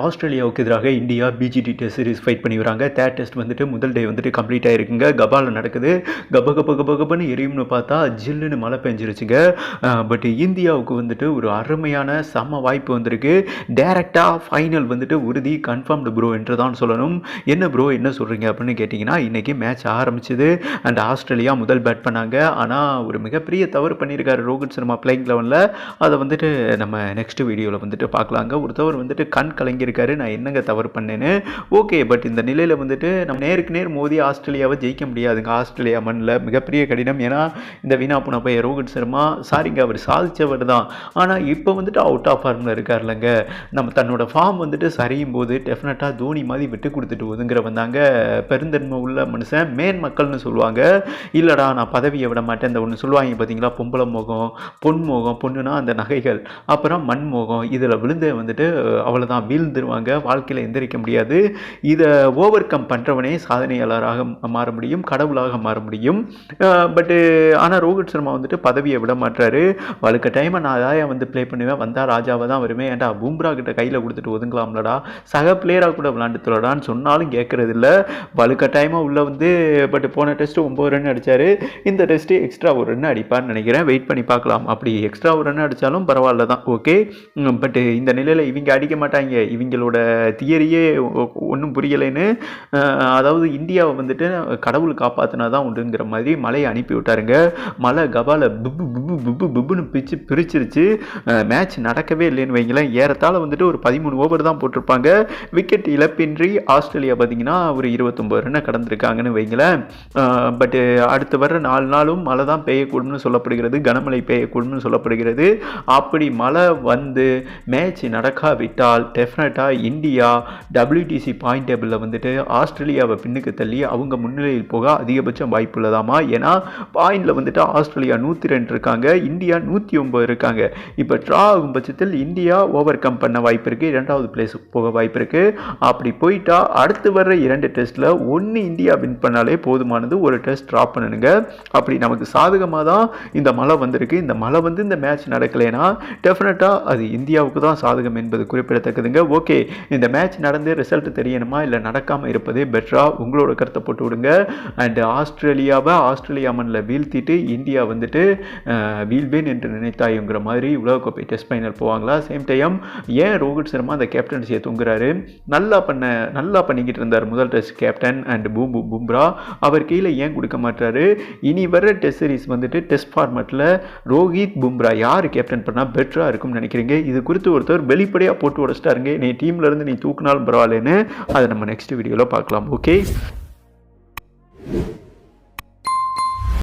ஆஸ்திரேலியாவுக்கு எதிராக India BGT test series fight பண்ணி வராங்க. தேர்ட் டெஸ்ட் வந்துட்டு முதல் டே வந்துட்டு கம்ப்ளீட் ஆகிருக்குங்க கபாலில் நடக்குது. கப கப கப கபன்னு எரியும்னு பார்த்தா ஜில்லுன்னு மழை பெஞ்சிருச்சுங்க. பட் இந்தியாவுக்கு வந்துட்டு ஒரு அருமையான சம வாய்ப்பு வந்திருக்கு. டேரெக்டாக ஃபைனல் வந்துட்டு உறுதி கன்ஃபார்ம்டு ப்ரோ என்று தான் சொல்லணும். என்ன ப்ரோ என்ன சொல்கிறீங்க அப்படின்னு கேட்டிங்கன்னா இன்றைக்கி மேட்ச் ஆரம்பிச்சது. அண்ட் ஆஸ்திரேலியா முதல் பேட் பண்ணாங்க. ஆனால் ஒரு மிகப்பெரிய தவறு பண்ணியிருக்காரு ரோஹித் சர்மா பிளேயிங் லெவனில் அதை வந்துட்டு நம்ம நெக்ஸ்ட் வீடியோவில் வந்துட்டு பார்க்கலாங்க. ஒரு தவறு வந்துட்டு கண் வாங்கியிருக்காரு நான் என்னங்க தவறு பண்ணேன்னு. ஓகே பட் இந்த நிலையில் வந்துட்டு நம்ம நேருக்கு நேர் மோதி ஆஸ்திரேலியாவை ஜெயிக்க முடியாதுங்க. ஆஸ்திரேலியா மண்ணில் மிகப்பெரிய கடினம். ஏன்னா இந்த வீணா போன ரோஹித் சர்மா சாரிங்க அவர் சாதித்தவர் தான். ஆனால் இப்போ வந்துட்டு அவுட் ஆஃப் ஃபார்மில் இருக்கார்லங்க. நம்ம தன்னோட ஃபார்ம் வந்துட்டு சரியும் போது டெஃபினட்டாக தோனி மாதிரி விட்டு கொடுத்துட்டு ஒதுங்குற வந்தாங்க பெருந்தன்மை உள்ள மனுஷன் மேன் மக்கள்னு சொல்லுவாங்க. இல்லைடா நான் பதவியை விட மாட்டேன் இந்த ஒன்று சொல்லுவாங்க பார்த்தீங்களா பொம்பளை மோகம் பொன் மோகம் பொண்ணுனா அந்த நகைகள் அப்புறம் மண் மோகம் இதில் விழுந்து வந்துட்டு அவ்வளோதான் வீழ்ந்துருவாங்க வாழ்க்கையில் எந்திரிக்க முடியாது. இதை ஓவர் கம் பண்ணுறவனே சாதனையாளராக மாற முடியும் கடவுளாக மாற முடியும். பட்டு ஆனால் ரோஹித் சர்மா வந்துட்டு பதவியை விட மாட்டாரு வழுக்க டைமை நான் அதாய வந்து ப்ளே பண்ணுவேன். வந்தால் ராஜாவை தான் வருவேன். ஏன்டா பூம்ரா கிட்ட கையில் கொடுத்துட்டு ஒதுங்கலாம்லடா. சக பிளேயராக கூட விளாண்டுத்துலடான்னு சொன்னாலும் கேட்குறதில்ல இல்லை வழுக்க டைமாக உள்ளே வந்து பட் போன டெஸ்ட்டு ஒம்பது ரன் அடித்தார் இந்த டெஸ்ட்டு எக்ஸ்ட்ரா ஒரு ரன் அடிப்பார்னு நினைக்கிறேன். வெயிட் பண்ணி பார்க்கலாம். அப்படி எக்ஸ்ட்ரா ஒரு ரன் அடித்தாலும் பரவாயில்ல தான் ஓகே பட் இந்த நிலையில் இவங்க அடிக்க மாட்டாங்க. இவங்க இவங்களோட தியரியே ஒன்றும் புரியலைன்னு அதாவது இந்தியாவை வந்துட்டு கடவுள் காப்பாற்றினா தான் உண்டுங்கிற மாதிரி மலையை அனுப்பி விட்டாருங்க. மலை கபால பிபு பிபு பிபு பிப்புன்னு பிரிச்சு பிரிச்சிருச்சு. மேட்ச் நடக்கவே இல்லைன்னு வைங்களேன். ஏறத்தாழ வந்துட்டு ஒரு பதிமூணு ஓவர் தான் போட்டிருப்பாங்க. விக்கெட் இழப்பின்றி ஆஸ்திரேலியா பார்த்தீங்கன்னா ஒரு இருபத்தொம்பது ரன்னை கடந்திருக்காங்கன்னு வைங்களேன். பட்டு அடுத்து வர்ற நாலு நாளும் மழை தான் பெய்யக்கூடும்னு சொல்லப்படுகிறது. கனமழை பெய்யக்கூடும்னு சொல்லப்படுகிறது. அப்படி மழை வந்து மேட்ச் நடக்காவிட்டால் டெஃபினட்டாக இந்தியா டபிள்யூடிசி பாயிண்ட் டேபிளில் வந்துட்டு ஆஸ்திரேலியாவை பின்னுக்கு தள்ளி அவங்க முன்னிலையில் போக அதிகபட்சம் வாய்ப்பு உள்ளதாமா ஏன்னா பாயிண்டில் வந்துட்டு ஆஸ்திரேலியா நூற்றி ரெண்டு இருக்காங்க இந்தியா நூற்றி ஒம்பது இருக்காங்க. இப்போ ட்ரா ஆகும் பட்சத்தில் இந்தியா ஓவர் கம் பண்ண வாய்ப்பு இருக்குது இரண்டாவது பிளேஸுக்கு போக வாய்ப்பு இருக்குது அப்படி போயிட்டா அடுத்து வர்ற இரண்டு டெஸ்ட்டில் ஒன்று இந்தியா வின் பண்ணாலே போதுமானது ஒரு டெஸ்ட் ட்ரா பண்ணணுங்க அப்படி நமக்கு சாதகமாக தான் இந்த மழை வந்திருக்கு. இந்த மழை வந்து இந்த மேட்ச் நடக்கலைன்னா டெஃபினட்டாக அது இந்தியாவுக்கு தான் சாதகம் என்பது குறிப்பிடத்தக்கதுங்க. ஓகே ஓகே இந்த மேட்ச் நடந்து ரிசல்ட் தெரியணுமா இல்லை நடக்காமல் இருப்பதே பெட்டராக உங்களோட கருத்தை போட்டு விடுங்க. அண்ட் ஆஸ்திரேலியாவை ஆஸ்திரேலியா மண்ணில் வீழ்த்திட்டு இந்தியா வந்துட்டு வீழ்வேன் என்று நினைத்தாயுங்கிற மாதிரி உலகக்கோப்பை டெஸ்ட் ஃபைனல் போவாங்களா? சேம் டைம் ஏன் ரோஹித் சர்மா அந்த கேப்டன்சியை தூங்குறாரு? நல்லா பண்ண நல்லா பண்ணிக்கிட்டு இருந்தார் முதல் டெஸ்ட் கேப்டன் அண்ட் பூம் பும்ரா அவர் கீழே ஏன் கொடுக்க மாட்டாரு இனி வர டெஸ்ட் சீரிஸ் வந்துட்டு டெஸ்ட் ஃபார்மேட்டில் ரோஹித் பும்ரா யார் கேப்டன் பண்ணால் பெட்டராக இருக்கும்னு நினைக்கிறீங்க? இது குறித்து ஒருத்தர் வெளிப்படையாக போட்டு உடச்சிட்டாருங்க. நீ டீம்லேருந்து நீ தூக்குனாலும் பரவாயில்லன்னு அதை நம்ம நெக்ஸ்ட் வீடியோவில் பார்க்கலாம் ஓகே